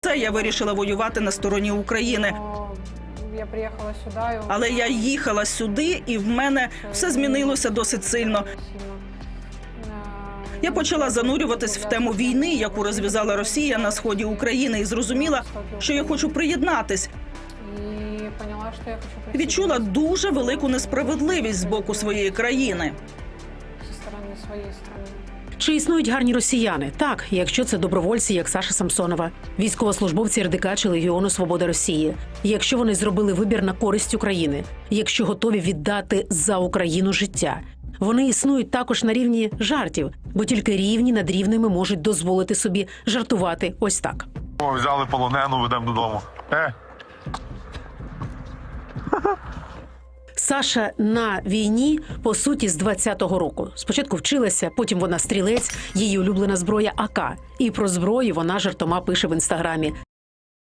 Це я вирішила воювати на стороні України. Я приехала сюда, Але я їхала сюди, і в мене все змінилося досить сильно. Я почала занурюватись в тему війни, яку розв'язала Росія на сході України, і зрозуміла, що я хочу приєднатись. Відчула дуже велику несправедливість з боку своєї країни. Своей страны. Чи існують гарні росіяни? Так, якщо це добровольці, як Саша Самсонова, військовослужбовці РДК чи Легіону Свобода Росії, якщо вони зробили вибір на користь України, якщо готові віддати за Україну життя. Вони існують також на рівні жартів, бо тільки рівні над рівними можуть дозволити собі жартувати ось так. О, взяли полонену, ведемо додому. Е, Саша на війні по суті з 20-го року. Спочатку вчилася, потім вона стрілець, її улюблена зброя АК. І про зброю вона жартома пише в інстаграмі.